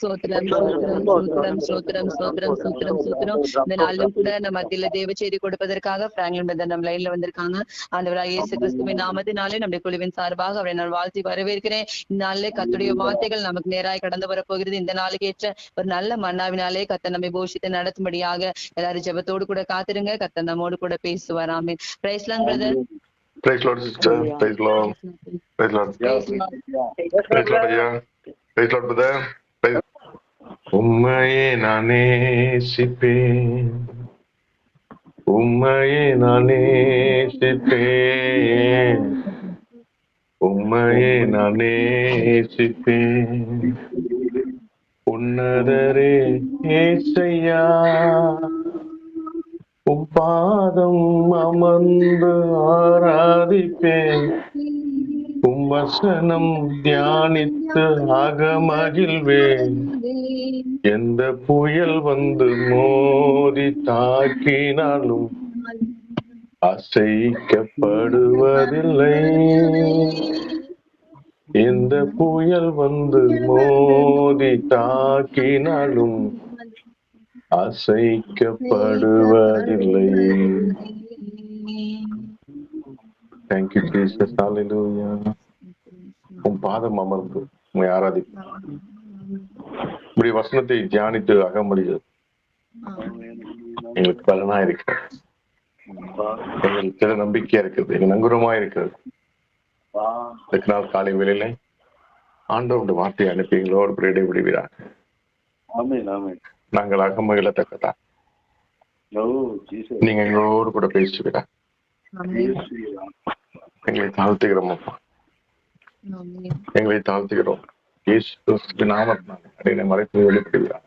சோத்திரம் சோத்திரம் சோத்திரம் சோத்திரம் சோத்திரம் சோத்திரம் இந்த நாளிலும் கூட நம்ம மத்தியில தேவ செய்தி கொடுப்பதற்காக பிராங்க்லின் பிரதர் நம்ம லைன்ல வந்திருக்காங்க ஆண்டவராக இயேசு கிறிஸ்துவின் நாமத்தினாலே நம்முடைய குழுவின் சார்பாக அவரை நான் வாழ்த்தி வரவேற்கிறேன் இந்த நாளிலே கத்துடைய வார்த்தைகள் நமக்கு நேராய் கடந்து வரப்போகிறது இந்த நாளுக்கு ஏற்ற ஒரு நல்ல மன்னாவினாலே கத்த நம்மை போஷித்து நடத்தும்படியாக எல்லாரும் ஜெபத்தோடு கூட காத்திருங்க கத்த நம்மோடு கூட பேசுவார் amen praise the Lord brother Praise Lord, sister. Praise Lord. Praise Lord. Praise Lord, ஐயா. Praise Lord, brother. உம்மையே நான் நேசிப்பேன். உம்மையே நான் நேசிப்பேன். உம்மையே நான் நேசிப்பேன். உன்னதரே ஏசையா. உம் பாதம் அமர்ந்து ஆராதிப்பேன். வசனம் தியானித்து அகமகிழ்வேன். எந்த புயல் வந்து மோதி தாக்கினாலும் அசைக்கப்படுவதில்லை. எந்த புயல் வந்து மோதி தாக்கினாலும் அசைக்கப்படுவதில்லை. தேங்க்யூ ஜீசஸ் ஹalleluya உன் பாதம் அமர்ந்து உண்மை ஆராதிப்பேன் இப்படி வசனத்தை தியானித்து அகமடிகள் எங்களுக்கு பலனா இருக்கிறது. எங்களுக்கு நம்பிக்கையா இருக்குது எங்க நங்குரமா இருக்கிறது. இதுக்கு நாள் காலை வேளையில ஆண்டவருடைய வார்த்தையை அனுப்பி எங்களோடு பிரேடை ஆமென் நாங்கள் அகமகிழத்தக்கதா நீங்க எங்களோடு கூட பேசுவீரா எங்களை தாழ்த்துகிறோம் அப்பா. எங்களை தாழ்த்துகிறோம். இயேசு நாமத்தினாலே அடையினை வெளிப்படுகிறார்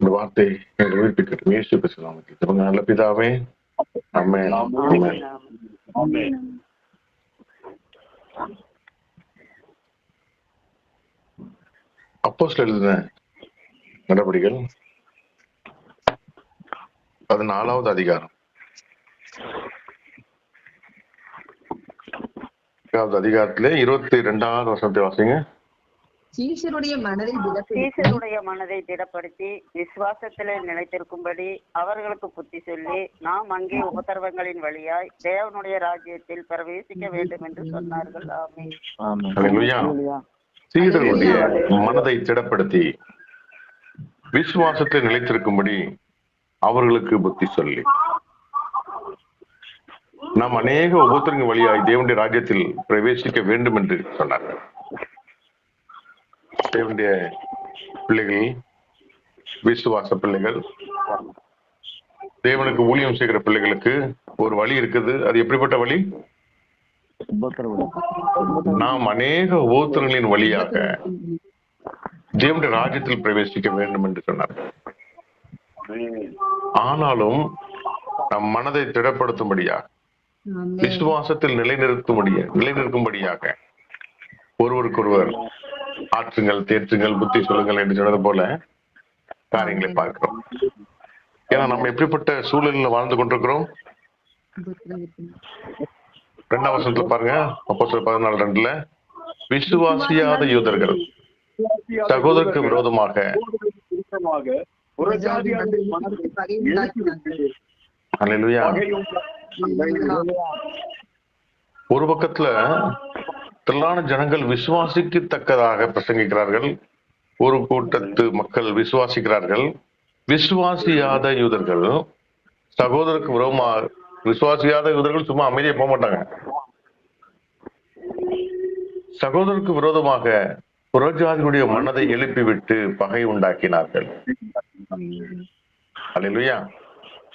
இந்த வார்த்தை எங்களை உயிர்ப்பிக்கட்டும் இயேசு கிறிஸ்து நல்ல பிதாவே ஆமென். ஆமென். ஆமென். அப்போஸ்தலர் எழுதின நடபடிகள் பதினாலாவது அதிகாரம். பதினாலாவது அதிகாரத்திலே இருபத்தி ரெண்டாவது வருஷத்தை வாசிங்க. சீஷருடைய மனதை திடப்படுத்தி. சீசருடைய மனதை திடப்படுத்தி விசுவாசத்திலே நிலைத்திருக்கும்படி அவர்களுக்கு புத்தி சொல்லி நாம் அங்கே உபத்திரவங்களின் வழியாய் தேவனுடைய ராஜ்யத்தில் பிரவேசிக்க வேண்டும் என்று சொன்னார்கள். ஆமென். அல்லேலூயா. சீடர்களுடைய மனதை திடப்படுத்தி விசுவாசத்தில் நிலைத்திருக்கும்படி அவர்களுக்கு புத்தி சொல்லி. நாம் அநேக உபத்திரங்கள் வழியாய் தேவனுடைய ராஜ்யத்தில் பிரவேசிக்க வேண்டும் என்று சொன்னார்கள் தேவனுடைய பிள்ளைகள் விசுவாச பிள்ளைகள் தேவனுக்கு ஊழியம் செய்கிற பிள்ளைகளுக்கு ஒரு வழி இருக்குது. அது எப்படிப்பட்ட வழி? நாம் அநேக உபத்திரங்களின் வழியாக தேவனுடைய ராஜ்யத்தில் பிரவேசிக்க வேண்டும் என்று சொன்னார். ஆனாலும் நம் மனதை திடப்படுத்தும்படியாக விசுவாசத்தில் நிலைநிறுத்தும்படிய நிலைநிற்கும்படியாக ஒருவருக்கொருவர் ஆற்றுங்கள் தேற்றுங்கள் புத்தி சொல்லுங்கள் என்று சொன்னது போல காரியங்களை பார்க்கிறோம். ஏன்னா நம்ம எப்படிப்பட்ட சூழலில் வாழ்ந்து கொண்டிருக்கிறோம்? ரெண்டாம் வருஷத்துல பாருங்க அப்போ பதினாலு ரெண்டுல விசுவாசியாத யூதர்கள் சகோதரருக்கு விரோதமாக விரோதமாக ஒரு பக்கத்துல திரளான ஜனங்கள் விசுவாசிக்கத்தக்கதாக பிரசங்கிக்கிறார்கள். ஒரு கூட்டத்து மக்கள் விசுவாசிக்கிறார்கள். விசுவாசியாத யூதர்கள் சகோதரருக்கு விரோதமா விசுவாசியாத யூதர்கள் சும்மா அமைதியா போக மாட்டாங்க. சகோதரருக்கு விரோதமாக புறஜாதிகளுடைய மனதை எழுப்பிவிட்டு பகை உண்டாக்கினார்கள். அல்லேலூயா.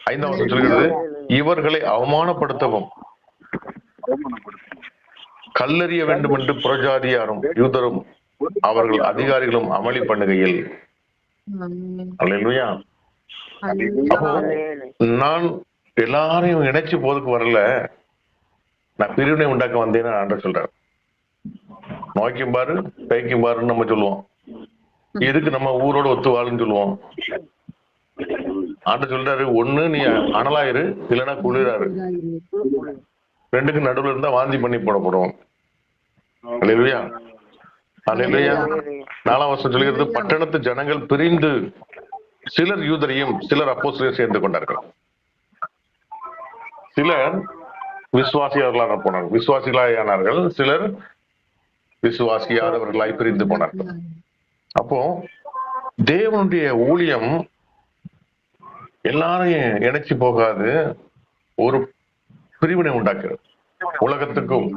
ஐந்தாம் வசனம் சொல்கிறது இவர்களை அவமானப்படுத்தவும் கல்லறிய வேண்டும் என்று புறஜாதியாரும் யூதரும் அவர்கள் அதிகாரிகளும் அமளி பண்ணுகையில். நான் எல்லாரையும் இணைச்சு போதுக்கு வரல. நான் பிரிவினை உண்டாக்க வந்தேன்னு ஆண்டர் சொல்றாரு. நோய்க்கும் பாரு பேய்க்கும் பாருன்னு நம்ம சொல்லுவோம். எதுக்கு நம்ம ஊரோட ஒத்து வாழுன்னு சொல்லுவோம்? ஆண்டு சொல்றாரு ஒண்ணு நீ அனலாயிரு இல்லைன்னா குளிராரு ரெண்டுக்கு நடுவுல இருந்தா வாந்தி பண்ணி போடப்படும் நாலாம் வருஷம் சொல்லுகிறது பட்டணத்து ஜனங்கள் பிரிந்து சிலர் யூதரையும் சிலர் அப்போஸ்தலரையும் சேர்ந்து கொண்டார்கள். சிலர் விசுவாசியவர்களாக போனார்கள். விசுவாசிகளாயானார்கள். சிலர் விசுவாசியாதவர்களாய் பிரிந்து போனார்கள். அப்போ தேவனுடைய ஊழியம் எல்லாரையும் இணைச்சு போகாது ஒரு பிரிவினை உண்டாக்குறது. உலகத்துக்கும்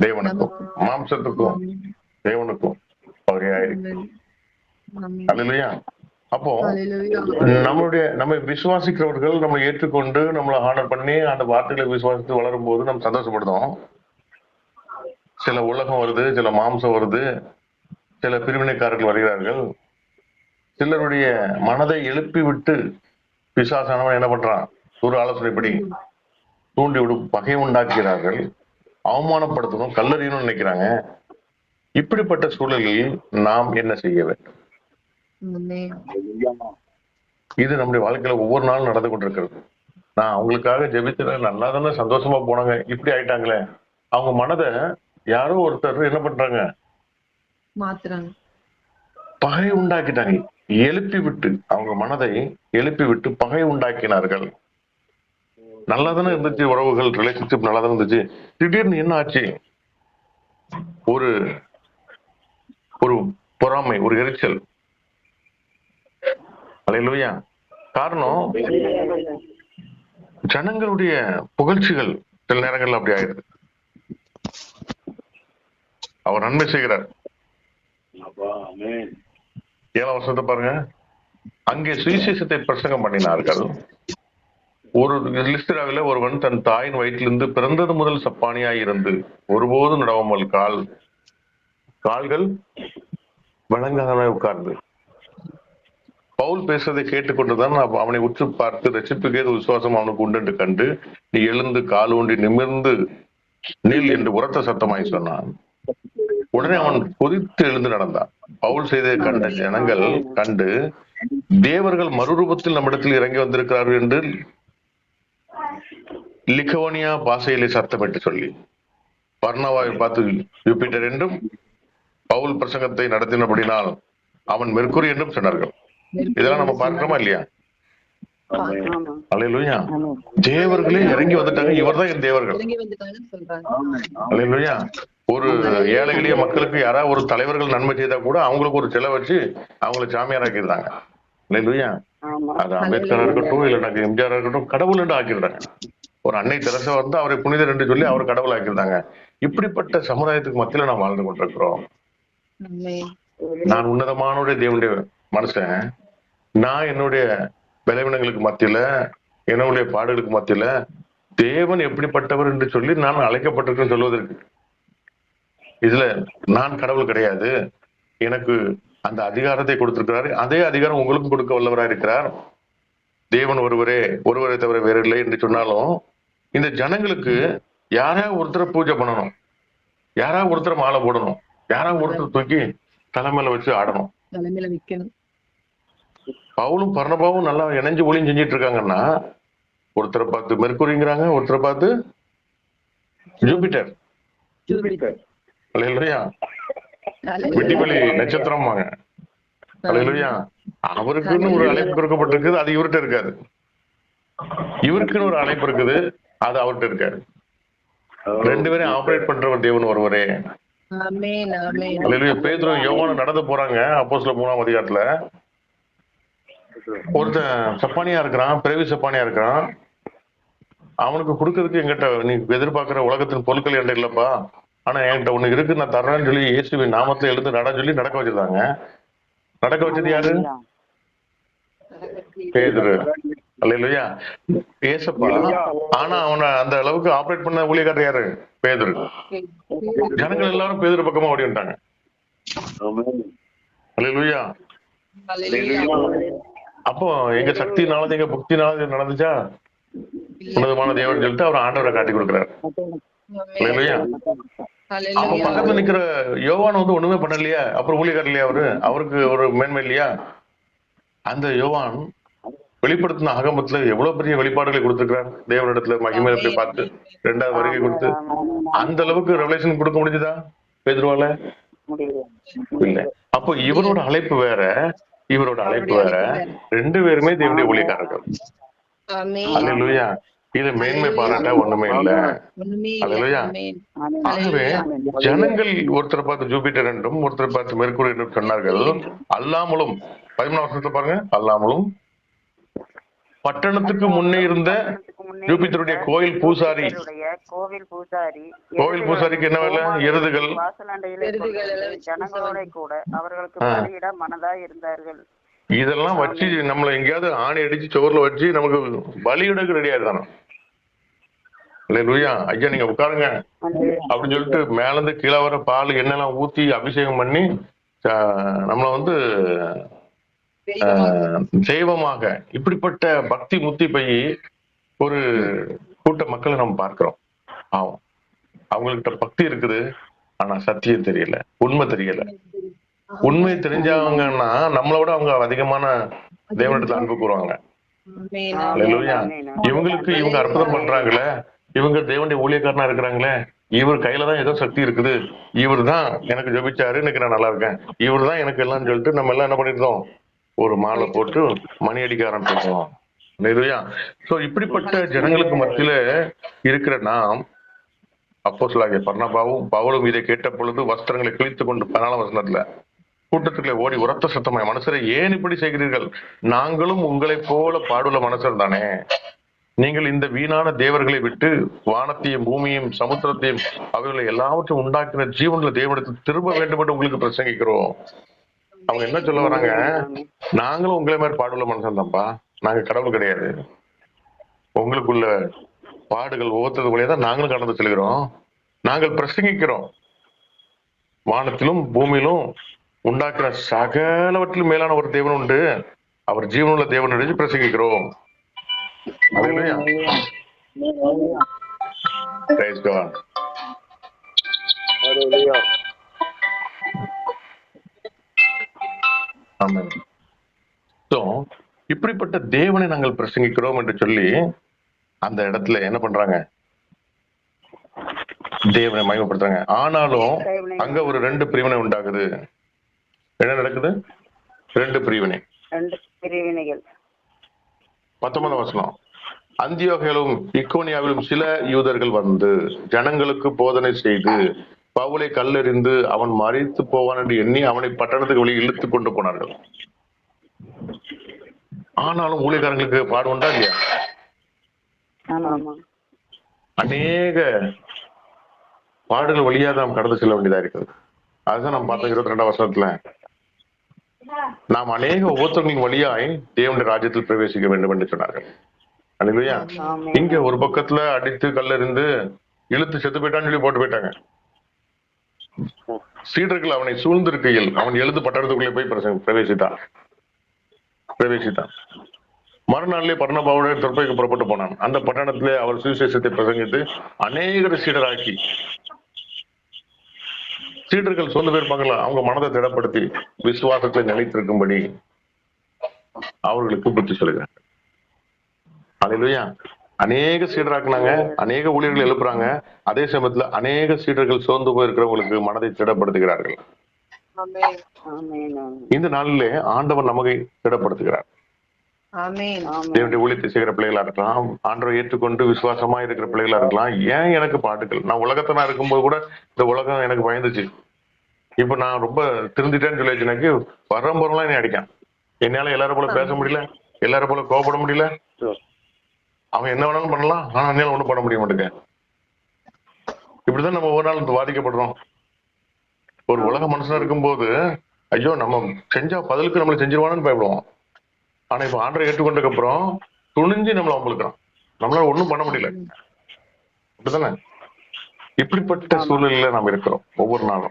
தேவனுக்கும் மாம்சத்துக்கும் தேவனுக்கும் அல்லையா அப்போ நம்மளுடைய நம்ம விசுவாசிக்கிறவர்கள் நம்ம ஏற்றுக்கொண்டு நம்மளை ஆர்டர் பண்ணி அந்த வார்த்தைகளை விசுவாசித்து வளரும் போது நம்ம சந்தோஷப்படுதோம் சில உலகம் வருது சில மாம்சம் வருது சில பிரிவினைக்காரர்கள் வருகிறார்கள். சிலருடைய மனதை எழுப்பி விட்டு பிசாசானவன் என்ன பண்றான்? ஒரு ஆலோசனைப்படி தூண்டி விடு பகை உண்டாக்குகிறார்கள். அவமானப்படுத்தணும் கல்லறியணும்னு நினைக்கிறாங்க. இப்படிப்பட்ட சூழலில் நாம் என்ன செய்ய வேண்டும்? இது நம்முடைய வாழ்க்கையில ஒவ்வொரு நாளும் நடந்து கொண்டிருக்கிறது. நான் அவங்களுக்காக ஜெபித்துல நல்லா தானே சந்தோஷமா போனாங்க. இப்படி ஆயிட்டாங்களே. அவங்க மனதை யாரோ ஒருத்தர் என்ன பண்றாங்க? மாத்துறாங்க. பகை உண்டாக்கினார்கள் எழுப்பி விட்டு அவங்க மனதை எழுப்பி விட்டு பகை உண்டாக்கினார்கள். நல்லாதானே இருந்துச்சு உறவுகள் ரிலேஷன்ஷிப் நல்லா தானே இருந்துச்சு. திடீர்னு என்ன ஆச்சு? ஒரு ஒரு பொறாமை ஒரு எரிச்சல். அலையிலுயா. காரணம் ஜனங்களுடைய புகழ்ச்சிகள் சில நேரங்கள்ல அப்படி ஆயிடுது. அவர் நன்மை செய்கிறார். ஏழாம் வருஷத்தை பாருங்க. அங்கே சுவிசேஷத்தை பிரசங்கம் பண்ணினார்கள். ஒரு லிஸ்டராவில ஒருவன் தன் தாயின் வயிற்றிலிருந்து பிறந்தது முதல் சப்பானியாய் இருந்து ஒருபோதும் நடவாமல் கால் கால்கள் வழங்காதவனாய் உட்கார்ந்து. பவுல் பேசுறதை கேட்டுக்கொண்டுதான் அவனை உற்று பார்த்து ரட்சிப்புக்கு ஏது விசுவாசம் அவனுக்கு உண்டு என்று கண்டு நீ எழுந்து கால் ஊன்றி நிமிர்ந்து நீல் என்று உரத்த சத்தமாய் சொன்னான். உடனே அவன் கொதித்து எழுந்து நடந்தான். பவுல் செய்ததை கண்ட ஜனங்கள் கண்டு தேவர்கள் மறுரூபத்தில் நம்மிடத்தில் இறங்கி வந்திருக்கிறார்கள் என்று லிகோனியா பாசையிலே சத்தமிட்டு சொல்லி பர்ணவாவை பார்த்து யூபிட்டர் என்றும் பவுல் பிரசங்கத்தை நடத்தினபடினால் அவன் மெர்குரி என்றும் சொன்னார்கள். இதெல்லாம் நம்ம பார்க்கிறோமா இல்லையா? ஆமா. அல்லேலூயா தேவர்களே இறங்கி வந்துட்டாங்க. இவர்தான் என் தேவர்கள். இறங்கி வந்துட்டாங்கன்னு சொல்றாங்க. அல்லேலூயா ஒரு ஏழை எளிய மக்களுக்கு யாராவது ஒரு தலைவர்கள் நன்மை செய்தா கூட அவங்களுக்கு ஒரு செலவு வச்சு அவங்களை சாமியார் ஆக்கிடுறாங்க. அல்லேலூயா ஆமா. அது அம்பேத்கரா இருக்கட்டும் இல்ல எனக்கு எம்ஜிஆர் இருக்கட்டும் கடவுள் என்று ஆக்கிடுறாங்க. ஒரு அன்னை தெரசா வந்து அவரை புனிதர் என்று சொல்லி அவர் கடவுள் ஆக்கிடுறாங்க. இப்படிப்பட்ட சமுதாயத்துக்கு மத்தியில நாம் வாழ்ந்து கொண்டிருக்கிறோம். ஆமென். நான் உன்னதமானுடைய தேவனுடைய மனுஷன். நான் என்னுடைய பலவீனங்களுக்கு மத்தியில என்னுடைய பாடுகளுக்கு மத்தியில தேவன் எப்படிப்பட்டவர் என்று சொல்லி நான் அழைக்கப்பட்டிருக்கேன் சொல்வதற்கு. இதுல நான் கடவுள் கிடையாது. எனக்கு அந்த அதிகாரத்தை கொடுத்திருக்கிறாரு. அதே அதிகாரம் உங்களுக்கும் கொடுக்க வல்லவராக இருக்கிறார். தேவன் ஒருவரே ஒருவரை தவிர வேற இல்லை என்று சொன்னாலும் இந்த ஜனங்களுக்கு யாராவது ஒருத்தரை பூஜை பண்ணணும்? யாராவது ஒருத்தரை மாலை போடணும்? யாராவது ஒருத்தர் தூக்கி தலைமையில வச்சு ஆடணும்? தலைமையில வைக்கணும். பவுலும் பர்ணபாவும் நல்லா இணைஞ்சு ஒளியும் செஞ்சிட்டு இருக்காங்கன்னா ஒருத்தரை பார்த்து மெர்க்குரிங்கிறாங்க ஒருத்தரை பார்த்து ஜூபிட்டர். இல்லையா ஹalleluya. வெட்டிப்பள்ளி நட்சத்திரம்வாங்க இல்லையா அவருக்குன்னு ஒரு அழைப்பு கொடுக்கப்பட்டிருக்குது அது இவர்கிட்ட இருக்காது இவருக்குன்னு ஒரு அழைப்பு இருக்குது அது அவர்கிட்ட இருக்காது ரெண்டு பேரும் ஆபரேட் பண்றவர் தேவன் ஒருவரே. ஆமென் ஆமென். அல்லேலூயா. பேதுரு யோவானும் நடந்து போறாங்க அப்போஸ்தலர் மூணாம் அதிகாரத்துல. ஒருத்தன் சப்பானியா இருக்கிறான் பிறவி சப்பானியா இருக்கிறான். அவனுக்கு கொடுக்கறதுக்கு என்கிட்ட நீ எதிர்பார்க்கிற உலகத்தின் பொருட்கள் என்கிட்ட இல்லப்பா. ஆனா என்கிட்ட ஒண்ணு இருக்கு நான் தர்றேன்னு சொல்லி இயேசுவின் நாமத்துல எழுந்து நட சொல்லி நடக்க வச்சிருந்தாங்க. நடக்க வச்சது யாரு? பேதுரு. அல்லேலூயா. ஏசப்பா. ஆனா அவனை அந்த அளவுக்கு ஆபரேட் பண்ண ஊழியக்காரர் யாரு? பேதுரு. ஜனங்கள் எல்லாரும் பேதுரு பக்கமா ஓடி வந்துட்டாங்க ஹalleluya. அப்போ எங்க சக்தினால எங்க புக்தினால நடந்துச்சா? உன்னதமான தேவன் சொல்லிட்டு அவர் ஆண்டவரை காட்டி கொடுக்குறாரு. அவன் பக்கத்துல நிக்கிற யோவான் வந்து ஒண்ணுமே பண்ணலையா? அப்புறம் ஊழியக்காரர் இல்லையா அவரு? அவருக்கு ஒரு மேன்மை இல்லையா அந்த யோவான் வெளிப்படுத்தின ஆகமத்துல எவ்வளவு பெரிய வெளிப்பாடுகளை கொடுத்திருக்கிறார்? தேவனிடத்துல மகிமையில போய் பார்த்து ரெண்டாவது வருகை கொடுத்து. அந்த அளவுக்கு ரெவலேஷன் கொடுக்க முடிஞ்சுதா? பேதுருவால? இல்ல. அப்போ இவரோட அழைப்பு வேற. இவரோட அழைப்பு வேற. ரெண்டு பேருமே தேவனுடைய ஊழியக்காரர்கள். இது மேன்மை பாராட்ட ஒண்ணுமே இல்ல. ஆமென் ஆகவே ஜனங்கள் ஒருத்தரை பார்த்து ஜூபிட்டர் என்றும் ஒருத்தரை பார்த்து மெர்க்குரி என்றும் சொன்னார்கள். அல்லாமலும் பதிமூணாம் வருஷத்துல பாருங்க. அல்லாமலும் பட்டணத்துக்கு முன்னே இருந்த ஜூபிட்டருடைய கோயில் பூசாரி. கோவில் பூசாரி கோவில் பூசாரிக்கு என்ன வேலை? எருதுகள். வாசலாண்டையிலே ஜனங்களோட கூட அவர்களுக்கு. பலியிட மனதாய் இருந்தார்கள். இதெல்லாம் வச்சு நம்மள எங்கேயாவது ஆணி அடிச்சு சோறுல வச்சு நமக்கு பலியிடக்கு ரெடியா இருந்தானோ லூயா ஐயா நீங்க உட்காருங்க. அப்படின்னு சொல்லிட்டு மேல இருந்து கீழே வர பால் எண்ணெய்லாம் ஊத்தி அபிஷேகம் பண்ணி ஆஹ், நம்மள வந்து ஆஹ், தெய்வமாக. இப்படிப்பட்ட பக்தி முத்தி போய் ஒரு கூட்ட மக்களை நம்ம பார்க்கிறோம். ஆகும் அவங்கள்ட்ட பக்தி இருக்குது. ஆனா சத்தியம் தெரியல. உண்மை தெரியல. உண்மை தெரிஞ்சவங்கன்னா நம்மளோட அவங்க அதிகமான தேவனிடத்துல அன்பு கூறுவாங்க. இவங்களுக்கு இவங்க அற்புதம் பண்றாங்களே. இவங்க தேவனுடைய ஊழியக்காரனா இருக்கிறாங்களே. இவர் கையில தான் ஏதோ சக்தி இருக்குது. இவர் தான் எனக்கு ஜபிச்சாரு இன்னைக்கு நான் நல்லா இருக்கேன். இவர் தான் எனக்கு எல்லாம் சொல்லிட்டு நம்ம எல்லாம் என்ன பண்ணிருந்தோம் ஒரு மாலை போட்டு மணி அடிக்க ஆரம்பிச்சிருக்கோம். இல்லையா சோ இப்படிப்பட்ட ஜனங்களுக்கு மத்தியில இருக்கிற நாம் அப்போஸ்தலராகிய பர்ணபாவும் பவுலும் இதை கேட்ட பொழுது வஸ்திரங்களை கிழித்துக் கொண்டு பதினாலாம் வசனத்துல கூட்டத்துக்குள்ளே ஓடி உரத்த சத்தமாய் மனுஷரை ஏன் இப்படி செய்கிறீர்கள்? நாங்களும் உங்களைப் போல பாடுள்ள மனுஷர் தானே. நீங்கள் இந்த வீணான தேவர்களை விட்டு வானத்தையும் பூமியையும் சமுத்திரத்தையும் அவைகளை எல்லாவற்றையும் உண்டாக்கின ஜீவன்ல தேவனிடத்தில் திரும்ப வேண்டும் என்று உங்களுக்கு பிரசங்கிக்கிறோம். அவங்க என்ன சொல்ல வராங்க? நாங்களும் உங்களை மாதிரி பாடுள்ள மனுஷன் தான்ப்பா நாங்க கடவுள் கிடையாது. உங்களுக்குள்ள பாடுகள் ஒவ்வொருத்ததுக்குள்ளே தான் நாங்களும் கடந்து செல்கிறோம். நாங்கள் பிரசங்கிக்கிறோம். வானத்திலும் பூமியிலும் உண்டாக்குற சகலவற்றிலும் மேலான ஒரு தேவன் உண்டு. அவர் ஜீவனுள்ள தேவன் எழுதி பிரசங்கிக்கிறோம். Hallelujah. இப்படிப்பட்ட தேவனை நாங்கள் பிரசங்கிக்கிறோம் என்று சொல்லி அந்த இடத்துல என்ன பண்றாங்க? தேவனை மயமப்படுத்துறாங்க ஆனாலும் அங்க ஒரு ரெண்டு பிரிவினை உண்டாகுது. என்ன நடக்குது? ரெண்டு பிரிவினை. பத்தொன்பதாம் வசனம். அந்தியோகிலும் இக்கோனியாவிலும் சில யூதர்கள் வந்து ஜனங்களுக்கு போதனை செய்து பவுலை கல்லெறிந்து அவன் மறித்து போவான் என்று எண்ணி அவனை பட்டணத்துக்கு வெளியே இழுத்து கொண்டு போனார்கள். ஆனாலும் ஊழியக்காரங்களுக்கு பாடு உண்டா இல்லையா? அநேக பாடுகள் வழியாக நாம் கடந்து செல்ல வேண்டியதா இருக்குது அதுதான் நம்ம பார்த்தோம் இருபத்தி ரெண்டாம் வருஷத்துல நாம் அநேக ஒவ்வொருத்தர்களின் வழியாய் தேவனுடைய ராஜ்யத்தில் பிரவேசிக்க வேண்டும் என்று சொன்னார்கள். ஆமென். இங்க ஒரு பக்கத்துல அடித்து கல்லெறிந்து இழுத்து செத்து போயிட்டான்னு சொல்லி போட்டு போயிட்டாங்க. சீடர்கள் அவனை சூழ்ந்திருக்கையில் அவன் எழுது பட்டணத்துக்குள்ளே போய் பிரவேசித்தான். பிரவேசித்தான். மறுநாளிலே பர்ணபாவுடன் தொற்பைக்கு புறப்பட்டு போனான். அந்த பட்டணத்திலே அவர் சுவிசேஷத்தை பிரசங்கித்து அநேகர் சீடராக்கி சீடர்கள் சொந்த பேர்ப்பாங்களா அவங்க மனதை திடப்படுத்தி விசுவாசத்தை நிலைத்திருக்கும்படி அவர்களுக்கு புத்தி சொல்லுகிறார் அல்லேலூயா அநேக சீடராக்குனாங்க அநேக ஊழியர்கள் எழுப்புறாங்க. அதே சமயத்துல அநேக சீடர்கள் சோர்ந்து போயிருக்கிறவங்களுக்கு மனதை திடப்படுத்துகிறார்கள். இந்த நாளிலே ஆண்டவர் நமக்கு ஆமென். தேவனுடைய ஊழியத்தை செய்கிற பிள்ளைகளா இருக்கலாம் ஆண்டவரை ஏற்றுக்கொண்டு விசுவாசமா இருக்கிற பிள்ளைகளா இருக்கலாம். ஏன் எனக்கு பாட்டுகள் நான் உலகத்தை நான் இருக்கும்போது கூட இந்த உலகம் எனக்கு பயந்துச்சு. இப்ப நான் ரொம்ப திருந்திட்டேன்னு சொல்லியாச்சு எனக்கு வரம் போறலாம் என்னை அடிக்கான். என்னால எல்லாரும் போல பேச முடியல எல்லாரும் போல கோபப்பட முடியல. அவன் என்ன வேணாலும் பண்ணலாம் ஆனா என்னால ஒண்ணும் பண்ண முடிய மாட்டேங்க இப்படிதான் நம்ம ஒவ்வொரு நாள் பாதிக்கப்படுறோம் ஒரு உலக மனுஷனா இருக்கும்போது ஐயோ நம்ம செஞ்சா பதிலுக்கு நம்மளை செஞ்சிருவானு பயப்படுவோம். ஆனா இப்ப ஆண்டரை ஏற்றுக்கொண்டதுக்கு அப்புறம் துணிஞ்சு நம்மள அம்பளுக்கிறோம் நம்மளால ஒண்ணும் பண்ண முடியல. அப்படிதானே இப்படிப்பட்ட சூழ்நிலையில நாம் இருக்கிறோம் ஒவ்வொரு நாளும்.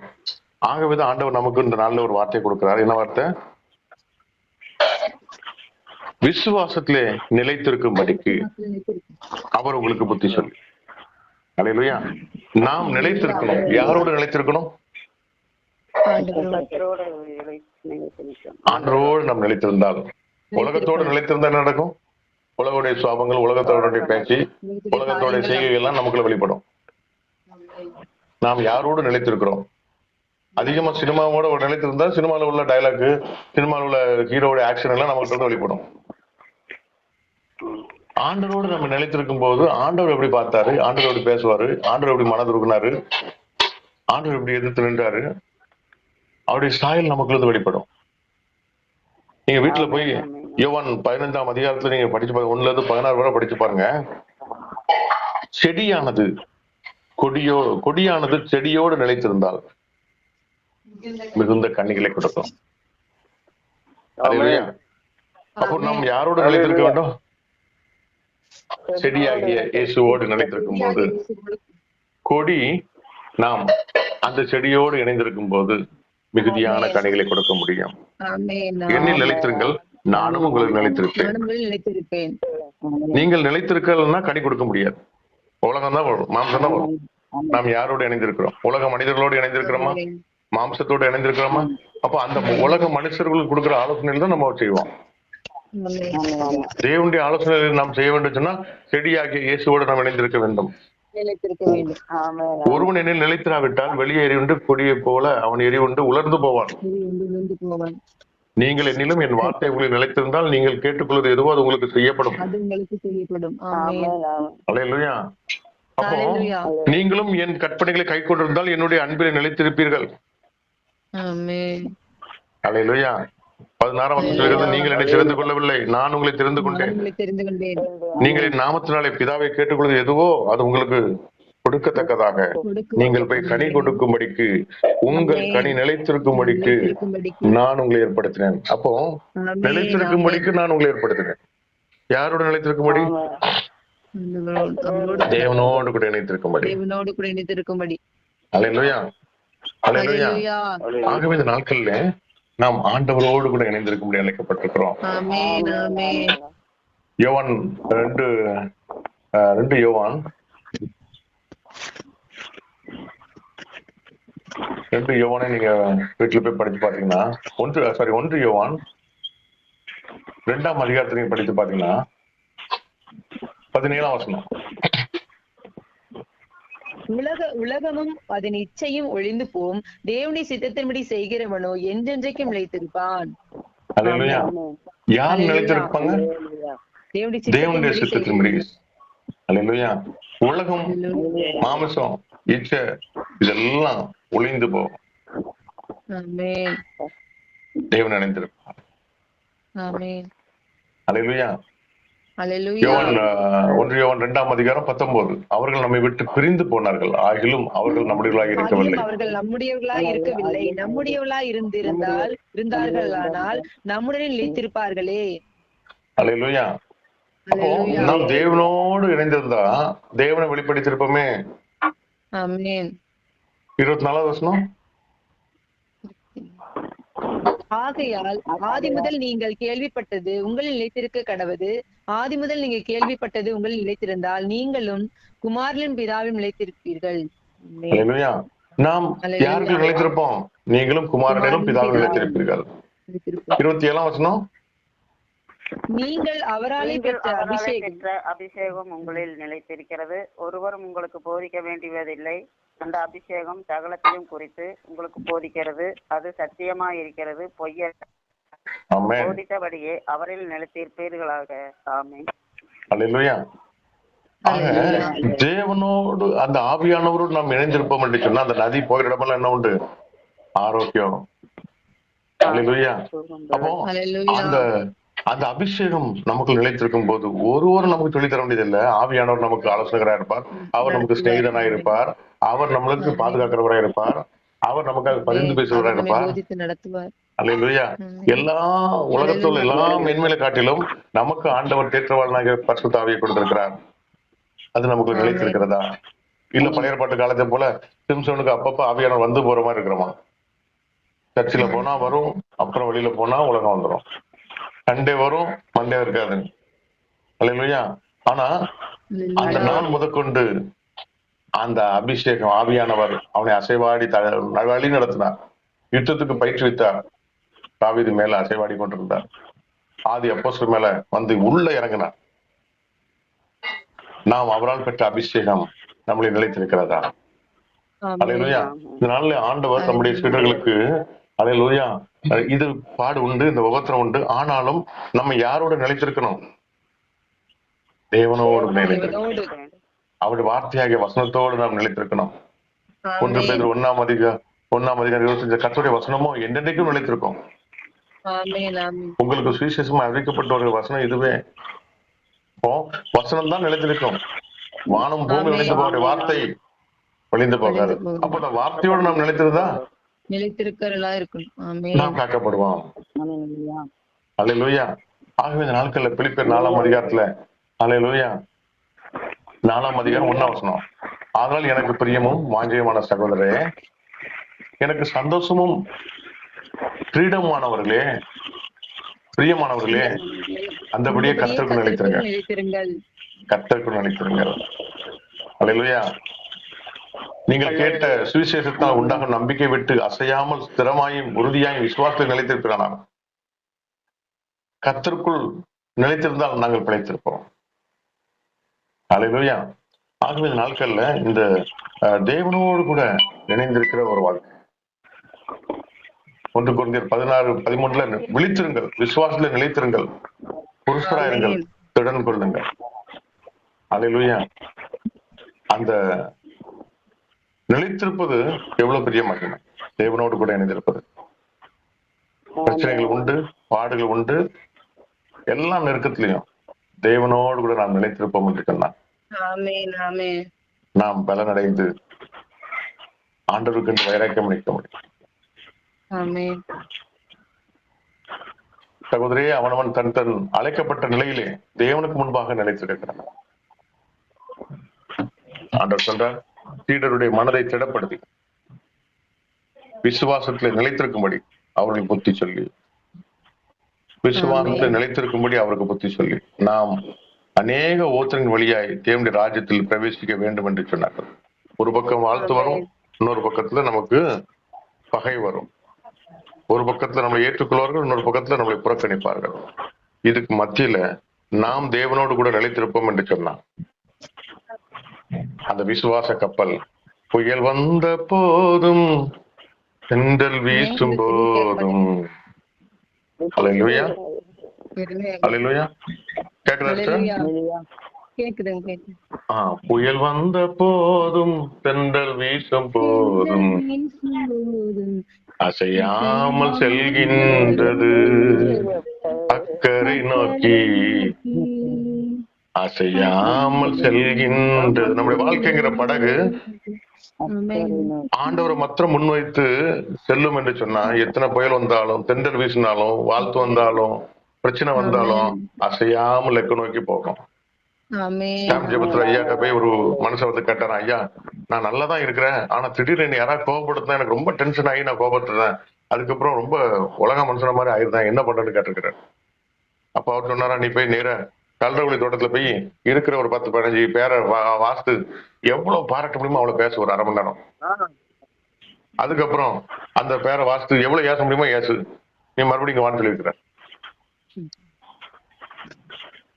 ஆகவேதான் ஆண்டவர் நமக்கு இந்த நாள்ல ஒரு வார்த்தை கொடுக்கிறார். என்ன வார்த்தை? விசுவாசத்திலே நிலைத்திருக்கும்படிக்கு அவர் உங்களுக்கு புத்தி சொல்லி. அலையிலுயா. நாம் நிலைத்திருக்கணும். யாரோடு நிலைத்திருக்கணும். ஆண்டரோடு நாம் நிலைத்திருந்தால் உலகத்தோடு நிலைத்திருந்தா என்ன நடக்கும்? உலகோடைய சுவாபங்கள் உலகத்தோடைய பேச்சு உலகத்தோடைய செய்கைகள் எல்லாம் நமக்குள்ள வெளிப்படும். நாம் யாரோடு நிலைத்திருக்கிறோம்? அதிகமா சினிமாவோட ஒரு நிலைத்திருந்தா சினிமாவில் உள்ள டயலாக் சினிமாவில் உள்ள ஹீரோட ஆக்ஷன் எல்லாம் நமக்கு வந்து வெளிப்படும். ஆண்டவரோடு நம்ம நிலைத்திருக்கும் போது ஆண்டவர் எப்படி பார்த்தாரு? ஆண்டவர் எப்படி பேசுவாரு? ஆண்டவர் எப்படி மனதுருக்குனாரு ஆண்டவர் எப்படி எதிர்த்து நின்றாரு? அவருடைய ஸ்டைல் நமக்குள்ள இருந்து வெளிப்படும். நீங்க வீட்டுல போய் யோவான் பதினைந்தாம் அதிகாரத்துல நீங்க படிச்சு பாருங்க. ஒண்ணுல இருந்து பதினாறு வரை படிச்சு பாருங்க. செடியானது கொடியோ கொடியானது செடியோடு நிலைத்திருந்தால் மிகுந்த கன்னிகளை கொடுக்கும். அப்போ நாம் யாரோடு நிலைத்திருக்க வேண்டும்? செடியாகிய இயேசுவோடு நிலைத்திருக்கும் போது கொடி நாம் அந்த செடியோடு இணைந்திருக்கும் போது மிகுதியான கனிகளை கொடுக்க முடியும். என்னில் நிலைத்திருங்கள். நானும் உங்களுக்கு நிலைத்திருப்பேன். நீங்கள் நிலைத்திருக்கலன்னா கனி கொடுக்க முடியாது. உலகம் தான் வரும். மாம்சம் தான் வரும். நாம் யாரோடு இணைந்திருக்கிறோம்? உலக மனிதர்களோடு இணைந்திருக்கிறோமா? மாம்சத்தோடு இணைந்திருக்கிறோமா? அப்ப அந்த உலக மனுஷர்களுக்கு கொடுக்கிற ஆலோசனையில் தான் நம்ம செய்வோம். தேவனுடைய ஆலோசனையில் நாம் செய்ய வேண்டும் சொன்னா செடியாகிய இயேசுவோடு நாம் இணைந்திருக்க வேண்டும். நிலைத்திருக்க வேண்டும். ஒருவன் என்னில் நிலைத்திராவிட்டால் வெளியே எறிவுண்டு கொடியைப் போல அவன் எரிவுண்டு உலர்ந்து போவான். நீங்கள் என்னிலும் என் வார்த்தை உங்களில் நிலைத்திருந்தால் நீங்கள் கேட்டுக்கொள்வது எதுவோ அது உங்களுக்கு செய்யப்படும். அது உங்களுக்கு செய்யப்படும். ஆமென். அல்லேலூயா அப்போ நீங்களும் என் கற்பனைகளை கை கொண்டிருந்தால் என்னுடைய அன்பில் நிலைத்திருப்பீர்கள். ஆமென். அல்லேலூயா பதினாறாம் வசனம் சொல்கிறது நீங்கள் என்னை தெரிந்து கொள்ளவில்லை. நான் உங்களை தெரிந்து கொண்டேன். நீங்கள் என் நாமத்தினாலே பிதாவை கேட்டுக்கொள்வது எதுவோ அது உங்களுக்கு கொடுக்கத்தக்கதாக. நீங்கள் போய் கனி கொடுக்கும்படிக்கு உங்கள் கனி நிலைத்திருக்கும்படிக்கு நான் உங்களை ஏற்படுத்தினேன். அப்போ. நிலைத்திருக்கும்படிக்கு நான் உங்களை ஏற்படுத்தினேன். யாரோட நிலைத்திருக்கும்படி? தேவனோடு கூட இணைத்திருக்கும்படி. தேவனோடு கூட இணைத்திருக்கும்படி. அல்லேலூயா ஹalleluya ஆகவே இந்த நாட்கள்ல நாம் ஆண்டவரோடு கூட இணைந்திருக்கும்படி அழைக்கப்பட்டிருக்கிறோம். யோவான் ரெண்டு ரெண்டு யோவான். ரெண்டு யோவானை நீங்க வீட்டுல போய் படிச்சு பாத்தீங்கன்னா ஒன்று சாரி ஒன்று யோவான். ரெண்டாம் அதிகாரத்தை நீங்க படிச்சு பாத்தீங்கன்னா பதினேழாம் வசனம். உலக உலகமும் அதன் இச்சையும் ஒளிந்து போம். தேவனுடைய சித்தத்தின்படி செய்கிறவனோ என்றென்றைக்கும் நிலைத்திருப்பான். யார் நிலைத்திருப்பாங்க? தேவனுடைய சித்தத்தின்படி உலகம் மாமிசம் இச்சை இதெல்லாம் ஒளிந்து போகும். தேவன் இணைந்திருப்பார் ஆமென் அல்லேலூயா ஹalleluya யோவான் அஹ், ஒன்று யோவான் இரண்டாம் அதிகாரம் பத்தொன்பது. அவர்கள் நம்மை விட்டு பிரிந்து போனார்கள். ஆகிலும் அவர்கள் நம்முடையவர்களாக இருக்கவில்லை. அவர்கள் நம்முடையவர்களாய் இருக்கவில்லை. நம்முடையவர்களாய் இருந்திருந்தால் இருந்தார்களானால் நம்முடன் நிலைத்திருப்பார்களே. அல்லேலூயா அப்போ நாம் தேவனோடு இணைந்திருந்தா தேவனை வெளிப்படுத்தியிருப்போமே. ஆமென். இருபத்தி நாலாவது வசனம். ஆகையால் ஆதி முதல் நீங்கள் கேள்விப்பட்டது உங்களில் நிலைத்திருக்க கடவது ஆதி முதல் நீங்கள் கேள்விப்பட்டது உங்களில் நிலைத்திருந்தால் நீங்களும் குமாரலின் பிதாவின் நிலைத்திருப்பீர்கள். நாம். யாருக்கு நிலைத்திருப்போம்? நீங்களும் குமாரனிலும் பிதாவும் நிலைத்திருப்பீர்கள். இருபத்தி ஏழாம் வசனம். நீங்கள் அவராலே பெற்ற அபிஷேகம். பெற்ற அபிஷேகம் உங்களில் நிலைத்திருக்கிறது. ஒருவரும் உங்களுக்கு போதிக்க வேண்டியதில்லை. அந்த அபிஷேகம் சகலத்தையும் குறித்து உங்களுக்கு போதிக்கிறது. அது சத்தியமாய் இருக்கிறது. பொய்ய போதித்தபடியே அவரில் நிலைத்திருப்பீர்களாக ஆமென். அல்லேலூயா தேவனோடு அந்த ஆவியானவரோடு நாம் இணைந்திருப்போம் என்று சொன்னா அந்த நதி போகிற இடமெல்லாம் என்ன உண்டு? ஆரோக்கியம். அல்லேலூயா அப்போ அந்த அந்த அபிஷேகம் நமக்கு நிலைத்திருக்கும் போது ஒருவரும் நமக்கு சொல்லித் தர வேண்டியதில்லை. ஆவியானவர் நமக்கு ஆலோசகராக இருப்பார். அவர் நமக்கு சிநேகிதனாக இருப்பார். அவர் நம்மளுக்கு பாதுகாக்கிறவராக இருப்பார். அவர் நமக்காக பரிந்து பேசுவராக இருப்பார். அல்லேலூயா எல்லா உலகத்தில் எல்லா மென்மையில காட்டிலும் நமக்கு ஆண்டவர் தேற்றவாளனாக பரிசுத்தாவியை கொடுத்திருக்கிறார். அது நமக்கு நிலைத்திருக்கிறதா? இல்ல பழைய ஏற்பாட்டு காலத்தை போல சிம்சோனுக்கு அப்பப்ப ஆவியானவர் வந்து போற மாதிரி இருக்கிறோமா? சர்ச்சில் போனா வரும் அப்புறம் வெளியில போனா உலகம் வந்துரும். சண்டே வரும் மண்டே இருக்காது. அல்லேலூயா ஆனா அந்த நாள் முதற்கொண்டு அந்த அபிஷேகம் ஆவியானவர் அவனை அசைவாடி வழி நடத்தினார். யுத்தத்துக்கு பயிற்றுவித்தார். தாவீது மேல அசைவாடி கொண்டிருந்தார். ஆதி அப்போஸ்தலர் மேல வந்து உள்ள இறங்கினார். நாம் அவரால் பெற்ற அபிஷேகம் நம்மளை நிலைத்திருக்கிறதா? அலையிலுயா இந்த நாள்ல ஆண்டவர் தம்முடைய சீடர்களுக்கு அலையிலுயா இது பாடு உண்டு இந்த உபத்திரம் உண்டு. ஆனாலும் நம்ம யாரோட நிலைத்திருக்கணும்? தேவனோடு நிலைத்திருக்கணும். அவருடைய வார்த்தையாகிய வசனத்தோடு நாம் நிலைத்திருக்கணும். ஒன்று. பேர் ஒன்னாம் அதிகாரம் ஒன்னாம் அதிகாரம் இருபத்தஞ்சு கர்த்தருடைய வசனமும் என்னென்னைக்கும் நிலைத்திருக்கும். உங்களுக்கு சுவிசேஷமா அறிவிக்கப்பட்ட ஒரு வசனம் இதுவே. இப்போ வசனம் தான் நிலைத்திருக்கும். வானம் பூமி. விளைந்து போகிற வார்த்தை விளைந்து போகாது. அப்போ அந்த வார்த்தையோடு நாம் நிலைத்திருந்தா? நிலைத்திருக்கிறலா இருக்கணும். ஆமென் நாம் காக்கப்படுவோம். அலை லூயா ஆகவே இந்த நாட்கள்ல பிலிப்பியர் நாலாம் அதிகாரத்துல அலை லூயா நாலாம் அதிகாரம் ஒண்ணாம் வசனம். ஆதலால் எனக்கு பிரியமும் வாஞ்சயமான சகோதரரே எனக்கு சந்தோஷமும் கிரீடமானவர்களே பிரியமானவர்களே அந்தபடியே கத்தருக்கு நிலைத்திருங்கள். கத்தருக்கு நிலைத்திருங்கள் அல்லேலூயா நீங்கள் கேட்ட சுவிசேஷத்தால் உண்டாகும் நம்பிக்கை விட்டு அசையாமல் ஸ்திரமாயும் உறுதியாயும் விசுவாசத்தில் நிலைத்திருக்கிறான் கத்தருக்குள் நிலைத்திருந்தால் நாங்கள் பிழைத்திருப்போம். அல்லேலூயா ஆகவே நாட்கள்ல இந்த தேவனோடு கூட இணைந்திருக்கிற ஒரு வாழ்க்கை. ஒன்று குழந்தையர் பதினாறு பதிமூணுல விழித்திருங்கள் விசுவாசத்துல நிலைத்திருங்கள் புருஷராயிருங்கள் திடன் கொள்ளுங்கள் அல்லேலூயா அந்த நிலைத்திருப்பது எவ்வளவு பெரிய மகிமை? தேவனோடு கூட இணைந்திருப்பது. பிரச்சனைகள் உண்டு பாடுகள் உண்டு எல்லா நெருக்கத்திலையும் தேவனோடு கூட நாம் நிலைத்திருப்போம் என்று சொன்னான் நாம் பலனடைந்து ஆண்டவருக்கு வைராக்கியம் அளிக்க முடியும். ஆமென். சகோதரே அவனவன் தன் தன் அழைக்கப்பட்ட நிலையிலே தேவனுக்கு முன்பாக நிலைத்திருக்கிறான். ஆண்டவர் சொல்றார் சீடருடைய மனதை திடப்படுத்தி விசுவாசத்தில் நிலைத்திருக்கும்படி அவர்களுக்கு புத்தி சொல்லி விசுவாசத்தில் நிலைத்திருக்கும்படி அவருக்கு புத்தி சொல்லி நாம் அநேக ஓத்தரின் வழியாய் தேவனுடைய ராஜ்யத்தில் பிரவேசிக்க வேண்டும் என்று சொன்னார்கள். ஒரு பக்கம் வாழ்த்து வரும் இன்னொரு பக்கத்துல நமக்கு பகை வரும். ஒரு பக்கத்துல நம்மளை ஏற்றுக்கொள்வார்கள் இன்னொரு பக்கத்துல நம்மளை புறக்கணிப்பார்கள். இதுக்கு மத்தியில நாம் தேவனோடு கூட நிலைத்திருப்போம் என்று சொன்னான் அந்த விசுவாச கப்பல் புயல் வந்த போதும் சென்றல் வீசும் போதும். அலையிலுயா அலையிலுயா கேக்குதா புயல் வந்த போதும் தென்றல் வீசும் போதும். அசையாமல் செல்கின்றது. அக்கறை நோக்கி. அசையாமல் செல்கின்றது. நம்முடைய வாழ்க்கைங்கிற படகு ஆண்டவரை மாத்திரம் முன்வைத்து செல்லும் என்று சொன்னா எத்தனை புயல் வந்தாலும் தென்றல் வீசினாலும் வாழ்த்து வந்தாலும் பிரச்சனை வந்தாலும் அசையாமல் லெக்க நோக்கி போகும். ஆமென். சாம் ஐயாட்ட போய் ஒரு மனுஷன் வந்து கேட்டாரான் ஐயா நான் நல்லா தான் இருக்கிறேன் ஆனா திடீர்னு என்னை யாராவது கோபப்படுத்தினா எனக்கு ரொம்ப டென்ஷன் ஆகி நான் கோபப்படுறேன் அதுக்கப்புறம் ரொம்ப உலக மனுஷன மாதிரி ஆயிருந்தேன் என்ன பண்றேன்னு கேட்டிருக்கிறேன் அப்ப அவர் சொன்னாரா நீ போய் நேர கல்றவழி தோட்டத்துல போய் இருக்கிற ஒரு பத்து பதினஞ்சு பேரை வா- வாஸ்து எவ்வளவு பாராட்ட முடியுமோ அவ்வளவு பேச ஒரு அரை மணி நேரம். அதுக்கப்புறம் அந்த பேரை வாஸ்து எவ்வளவு ஏச முடியுமோ ஏசு. நீ மறுபடியும் இங்க வான்னு சொல்லியிருக்கிற.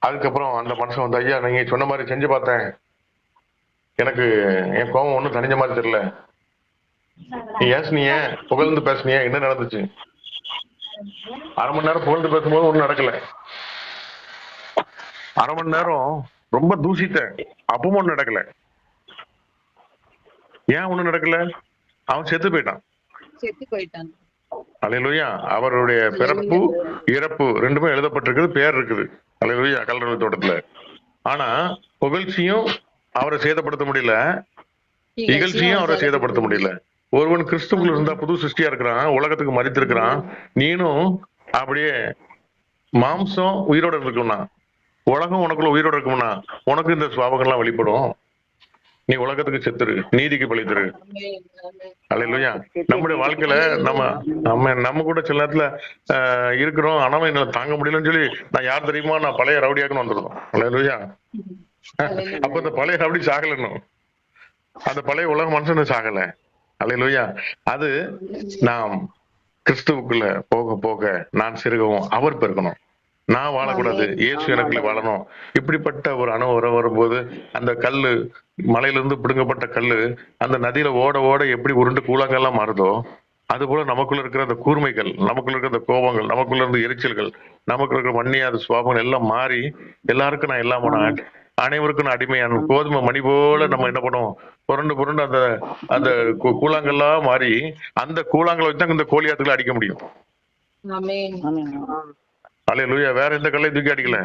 அதுக்கப்புறம் அந்த மனுஷன் வந்து ஐயா நீங்க சொன்ன மாதிரி செஞ்சு பார்த்தேன். எனக்கு என் கோபம் ஒண்ணும் தனிஞ்ச மாதிரி தெரியல. நீ ஏசுனிய புகழ்ந்து பேசுனிய என்ன நடந்துச்சு? அரை மணி நேரம் புகழ்ந்து பேசும்போது ஒன்னும் நடக்கல. அரை மணி நேரம் ரொம்ப தூசித்தேன் அப்பவும் ஒண்ணும் நடக்கல. ஏன் ஒண்ணும் நடக்கல? அவன் செத்து போயிட்டான். செத்து போயிட்டான். அலையிலுயா அவருடைய பிறப்பு இறப்பு ரெண்டுமே எழுதப்பட்டிருக்குது பேர் இருக்குது. அலையிலுயா கல்லறை தோட்டத்துல. ஆனா புகழ்ச்சியும் அவரை சேதப்படுத்த முடியல. இகழ்ச்சியும் அவரை சேதப்படுத்த முடியல. ஒருவன் கிறிஸ்துக்குள்ள இருந்தா புது சிருஷ்டியா இருக்கிறான் உலகத்துக்கு மறித்திருக்கிறான். நீனும் அப்படியே மாம்சம் உயிரோட இருக்கணும்னா உலகம் உனக்குள்ள உயிரோட இருக்கும்னா உனக்கு இந்த சுவாபங்கள்லாம் வெளிப்படும். நீ உலகத்துக்கு செத்துரு நீதிக்கு பழித்துரு. ஆமென் அலையிலுயா. நம்முடைய வாழ்க்கையில நம்ம நம்ம நம்ம கூட சில நேரத்துல இருக்கிறோம் ஆனா என்னால தாங்க முடியலன்னு சொல்லி நான் யார் தெரியுமா? நான் பழைய ரவுடியாக்குன்னு வந்துருக்கோம் அலையிலுயா. அப்ப இந்த பழைய ரவுடி சாகலன்னும் அந்த பழைய உலக மனுஷனு சாகல. அலையிலுயா. அது நாம் கிறிஸ்துவுக்குள்ள போக போக நான் சிறுகவும் அவர் பெருக்கணும் நான் வாழக்கூடாது. இயேசு எனக்கு வாழணும். இப்படிப்பட்ட ஒரு அனுபவம் வரும்போது அந்த கல்லு மலையிலிருந்து பிடுங்கப்பட்ட கல்லு அந்த நதியில ஓட ஓட எப்படி உருண்டு கூழாங்கல்லாம் மாறுதோ அது போல நமக்குள்ள இருக்கிற அந்த கூர்மைகள் நமக்குள்ள இருக்கிற அந்த கோபங்கள் நமக்குள்ள இருந்த எரிச்சல்கள் நமக்குள்ள இருக்கிற மண்ணியாத சுவாபங்கள் எல்லாம் மாறி எல்லாருக்கும் நான் எல்லாம் போனேன் அனைவருக்கும் நான் அடிமையான கோதுமை மணி போல நம்ம என்ன பண்ணுவோம்? புரண்டு புரண்டு அந்த அந்த கூழாங்கல்லாம் மாறி அந்த கூழாங்கலை வச்சு இந்த கோழியாத்துக்களை அடிக்க முடியும். ஆமென். அலே லூயா வேற எந்த கல்லையும் தூக்கி அடிக்கல.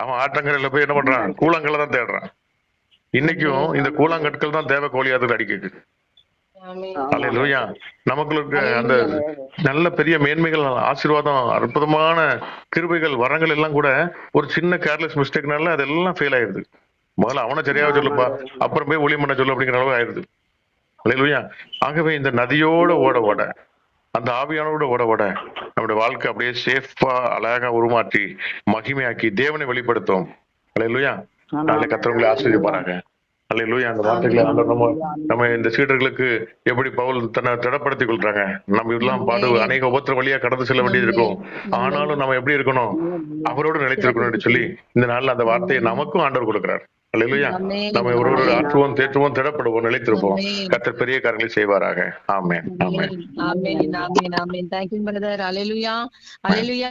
அவன் ஆட்டங்கரையில போய் என்ன பண்றான்? கூழாங்கல்ல தான் தேடுறான். இன்னைக்கும் இந்த கூழாங்கற்கள் தான் தேவை கோழியாத்துக்கு அடிக்கிறது ஆமென் அலே லூயா இருக்க அந்த நல்ல பெரிய மேன்மைகள் ஆசீர்வாதம் அற்புதமான கிருபைகள் வரங்கள் எல்லாம் கூட ஒரு சின்ன கேர்லெஸ் மிஸ்டேக்னால அதெல்லாம் ஃபெயில் ஆயிருது. முதல்ல அவனை சரியாக சொல்லுப்பா அப்புறம் போய் ஒளியம் பண்ண சொல்லு அப்படிங்கிற அளவு ஆயிருது. அல்லேலூயா ஆகவே இந்த நதியோட ஓட ஓட அந்த ஆவியானோட ஓட ஓட நம்முடைய வாழ்க்கை அப்படியே சேஃபா அழகா உருமாற்றி மகிமையாக்கி தேவனை வெளிப்படுத்தும். அல்லேலூயா நாளை கத்திரவங்களை ஆசிரியப்பாராங்க அல்லேலூயா அந்த வார்த்தைகளை நம்ம நம்ம இந்த சீடர்களுக்கு எப்படி பவுல் தன்னை திடப்படுத்திக் கொள்றாங்க? நம்ம இதெல்லாம் பாடு அநேக உபத்திர வழியா கடந்து செல்ல வேண்டியது இருக்கும். ஆனாலும் நம்ம எப்படி இருக்கணும்? அவரோடு நிலைத்திருக்கணும்னு சொல்லி இந்த நாள்ல அந்த வார்த்தையை நமக்கும் ஆண்டவர் கொடுக்கிறார். ஆமென். நம்ம ஒருவர் ஆற்றுவோம் தேற்றுவோம் திடப்படுவோம் நிலைத்திருப்போம். கத்தர் பெரிய காரியங்களை செய்வாராக. ஆமென். ஆமென். ஆமென். ஆமென். ஆமென். தேங்க்யூ பிரதர் அலையலுயா அலையலுயா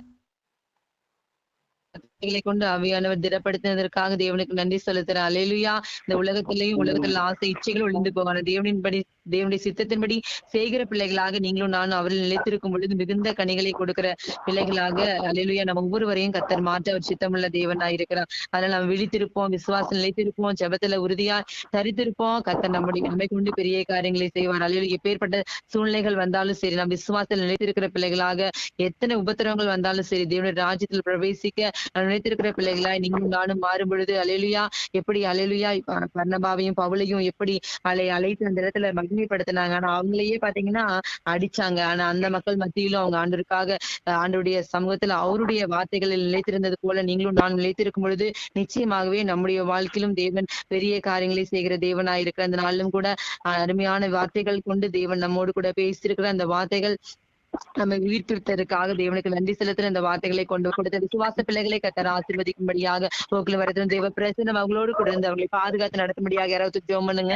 கொண்டு அவையானவர் திடப்படுத்தினதற்காக தேவனுக்கு நன்றி செலுத்துற அலையிலுயா. இந்த உலகத்திலேயும் உலகத்தில் ஆசை இச்சைகள் ஒளிந்து போவான தேவனின்படி தேவனுடைய சித்தத்தின்படி செய்கிற பிள்ளைகளாக நீங்களும் நானும் அவரில் நிலைத்திருக்கும் பொழுது மிகுந்த கனிகளை கொடுக்கிற பிள்ளைகளாக அலையிலுயா நம்ம ஒவ்வொருவரையும் கத்தர் மாற்ற அவர் சித்தமுள்ள தேவனாய் இருக்கிறார். அதனால நம்ம விழித்திருப்போம் விசுவாசம் நிலைத்திருப்போம் ஜெபத்துல உறுதியா தரித்திருப்போம். கத்தர் நம்முடைய நம்மை கொண்டு பெரிய காரியங்களை செய்வார். அலையலுயா எப்பேற்பட்ட சூழ்நிலைகள் வந்தாலும் சரி நம்ம விசுவாசத்தில் நிலைத்திருக்கிற பிள்ளைகளாக எத்தனை உபத்திரவங்கள் வந்தாலும் சரி தேவனுடைய ராஜ்யத்தில் பிரவேசிக்க நினைத்திருக்கிற பிள்ளைகளாய் நீங்களும் நானும் மாறும் பொழுது எப்படி அலையிலுயா பர்ணபாவையும் பவுலையும் எப்படி அலை அழைத்து அந்த இடத்துல மகிமைப்படுத்தினாங்க. ஆனா அவங்களையே பாத்தீங்கன்னா அடிச்சாங்க. ஆனா அந்த மக்கள் மத்தியிலும் அவங்க ஆண்டருக்காக ஆண்டுடைய சமூகத்துல அவருடைய வார்த்தைகளில் நிலைத்திருந்தது போல நீங்களும் நான் நிலைத்திருக்கும் பொழுது நிச்சயமாகவே நம்முடைய வாழ்க்கையிலும் தேவன் பெரிய காரியங்களை செய்கிற தேவனாய் இருக்கிற அந்த நாளிலும் கூட அருமையான வார்த்தைகள் கொண்டு தேவன் நம்மோடு கூட பேசியிருக்கிற அந்த வார்த்தைகள் நம்ம உயிர்ப்பித்ததற்காக தேவனுக்கு நன்றி செலுத்துற இந்த வார்த்தைகளை கொண்டு கொடுத்த விசுவாச பிள்ளைகளை கத்தர் ஆசீர்வதிக்கும்படியாக போக்குல வரதும் தேவ பிரசனம் அவங்களோடு கூட இருந்து அவங்களை பாதுகாத்து நடத்தும்படியாக யாராவது ஜோம் பண்ணுங்க